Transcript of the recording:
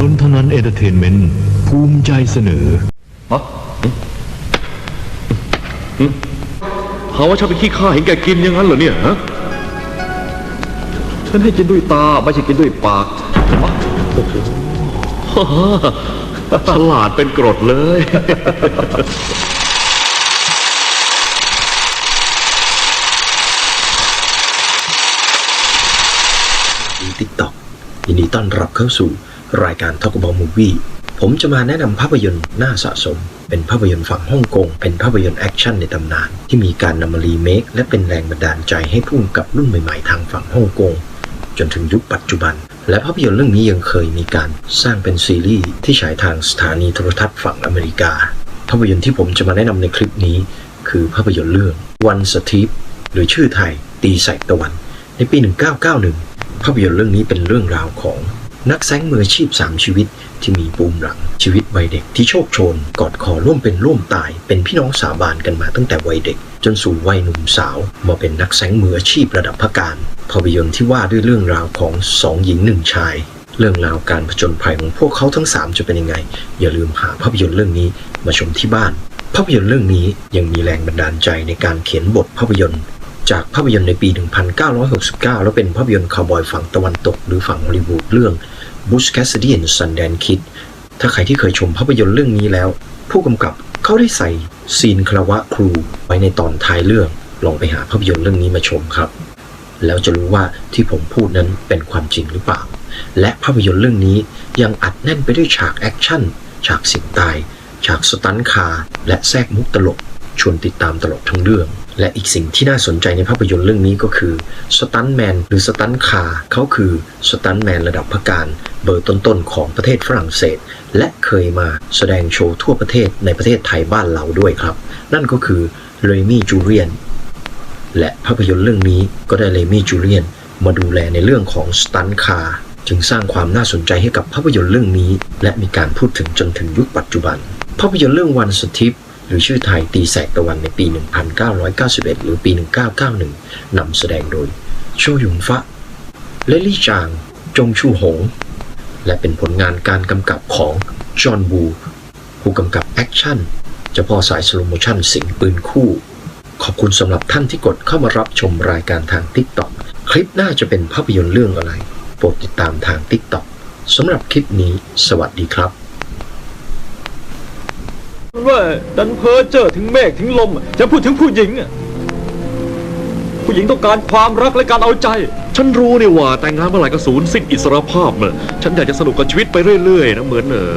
นนทนันเอเตอร์เทนเมนต์ภูมิใจเสนอฮะหาว่าฉันเป็นขี้ข้าเห็นแกกินอย่างนั้นเหรอเนี่ยฮะฉันให้กินด้วยตาไม่ใช่กินด้วยปากฮะโอ้โหฉลาดเป็นกรดเลยติ๊กต็อกยินดีต้อนรับเข้าสู่ รายการ Talk About Movie ผมจะมาแนะนำภาพยนตร์น่าสะสม เป็นภาพยนตร์ฝั่งฮ่องกง เป็นภาพยนตร์แอคชั่นในตำนาน ที่มีการนำมารีเมคและเป็นแรงบันดาลใจให้พุ่งกับรุ่นใหม่ๆทางฝั่งฮ่องกง จนถึงยุคปัจจุบัน และภาพยนตร์เรื่องนี้ยังเคยมีการสร้างเป็นซีรีส์ที่ฉายทางสถานีโทรทัศน์ฝั่งอเมริกา ภาพยนตร์ที่ผมจะมาแนะนำในคลิปนี้ คือภาพยนตร์เรื่อง One Step หรือชื่อไทยตีแสกตะวัน ในปี 1991 ภาพยนตร์เรื่องนี้เป็นเรื่องราวของ นักแสงมืออาชีพ 3 ชีวิตที่มีปูมหลังชีวิตวัยเด็กที่โชคโชน กอดคอร่วมเป็นร่วมตาย เป็นพี่น้องสาบานกันมาตั้งแต่วัยเด็ก จนสู่วัยหนุ่มสาว มาเป็นนักแสงมืออาชีพระดับพระการภาพยนตร์ที่ว่าด้วยเรื่องราวของสองหญิงหนึ่งชาย เรื่องราวการผจญภัยของพวกเขาทั้ง 3 จะเป็นยังไง อย่าลืมหาภาพยนตร์เรื่องนี้มาชมที่บ้าน ภาพยนตร์เรื่องนี้ยังมีแรงบันดาลใจในการเขียนบทภาพยนตร์จากภาพยนตร์ในปี 1969 แล้วเป็นภาพยนตร์คาวบอยฝั่งตะวันตกหรือฝั่งฮอลลีวูดเรื่อง Bush Cassidy and Sundance Kid ถ้าใครที่เคยชมภาพยนตร์เรื่องนี้แล้ว ผู้กำกับเขาได้ใส่ซีนคารวะครูไว้ในตอนท้ายเรื่อง ลองไปหาภาพยนตร์เรื่องนี้มาชมครับ แล้วจะรู้ว่าที่ผมพูดนั้นเป็นความจริงหรือเปล่า และภาพยนตร์เรื่องนี้ยังอัดแน่นไปด้วยฉากแอคชั่น ฉากสียงตาย ฉากสตันคาร์และแทรกมุกตลก ชวนติดตามตลอดทั้งเรื่อง และอีกสิ่งที่น่าสนใจในภาพยนตร์เรื่องนี้ก็คือสตันแมนหรือสตันคาร์เขาคือสตันแมนระดับพระการเบอร์ต้นๆของประเทศฝรั่งเศส และเคยมาแสดงโชว์ทั่วประเทศในประเทศไทยบ้านเราด้วยครับ นั่นก็คือเรมี่จูเลียนและภาพยนตร์เรื่องนี้ก็ได้เลมี่จูเลียนมาดูแลในเรื่องของสตันคาร์จึงสร้างความน่าสนใจให้กับภาพยนตร์เรื่องนี้ และมีการพูดถึงจนถึงยุคปัจจุบัน ภาพยนตร์เรื่องวันสทิป หรือชื่อไทยตีแสกตะวันในปี 1991 หรือปี 1991 นำแสดงโดย โชยุนฟะ เลลี่จาง จงชูหง และเป็นผลงานการกำกับของ จอห์นบู ผู้กำกับแอคชั่นเจ้าพ่อสายสโลโมชั่นสิงปืนคู่ ขอบคุณสำหรับท่านที่กดเข้ามารับชมรายการทาง TikTok คลิปหน้าจะเป็นภาพยนตร์เรื่องอะไร โปรดติดตามทาง TikTok สำหรับคลิปนี้ สวัสดีครับ ว่าดันเพ้อเจอถึงเมฆถึงลม จะพูดถึงผู้หญิง ผู้หญิงต้องการความรักและการเอาใจ ฉันรู้นี่ว่าแต่งงานเมื่อไหร่ก็สูญสิ้นอิสรภาพเนอะฉันอยากจะสนุกกับชีวิตไปเรื่อยๆนะเหมือนเออ